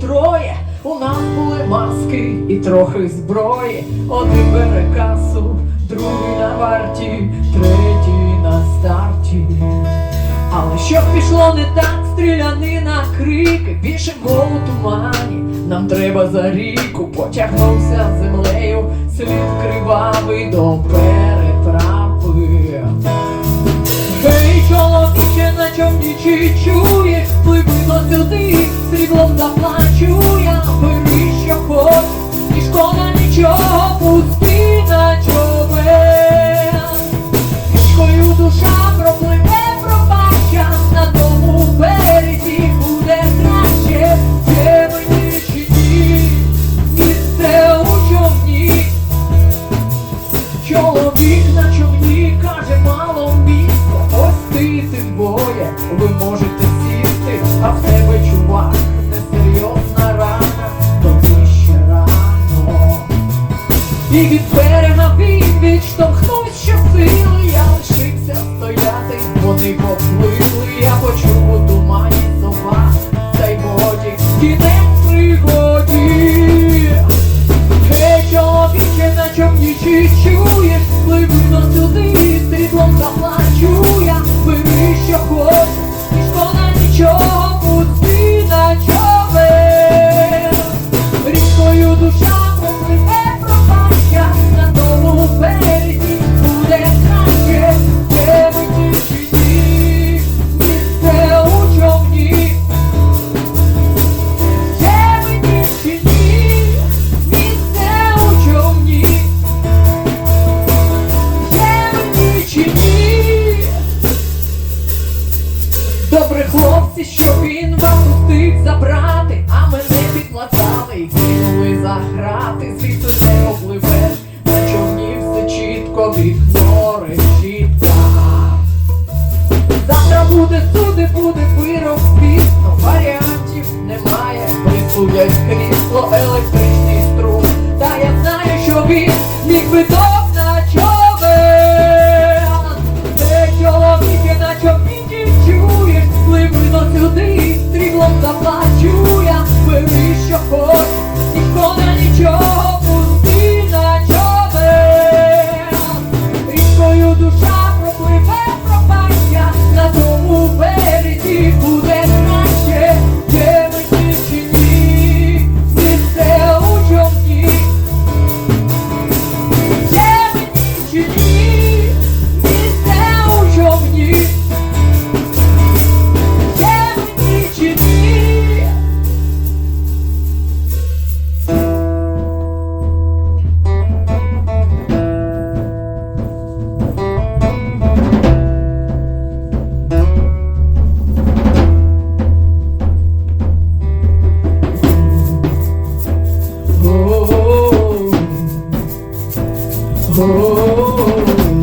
троє. У нас були маски і трохи зброї. Один бере касу, другий на варті, третій на старті. Але що пішло не так, стрілянина, крики, більше гол у тумані. Нам треба за ріку, потягнувся землею, слід кривавий до переправи. Гей, чоловіче, на човні чи чуєш, пливи до сюди, сріблом заплачу я, бери, що хочеш, і шкода нічого, пусти човен. Річкою душа пропливе, пробача, на тому березі буде краще, є мені у човні. Чоловік на човні каже мало місця, ось ти двоє, ви можете сісти, а в І від берега він що щосили, я лишився стояти, вони поплили, я почув у тумані сова, та й годі, кінець glory, glory. oh.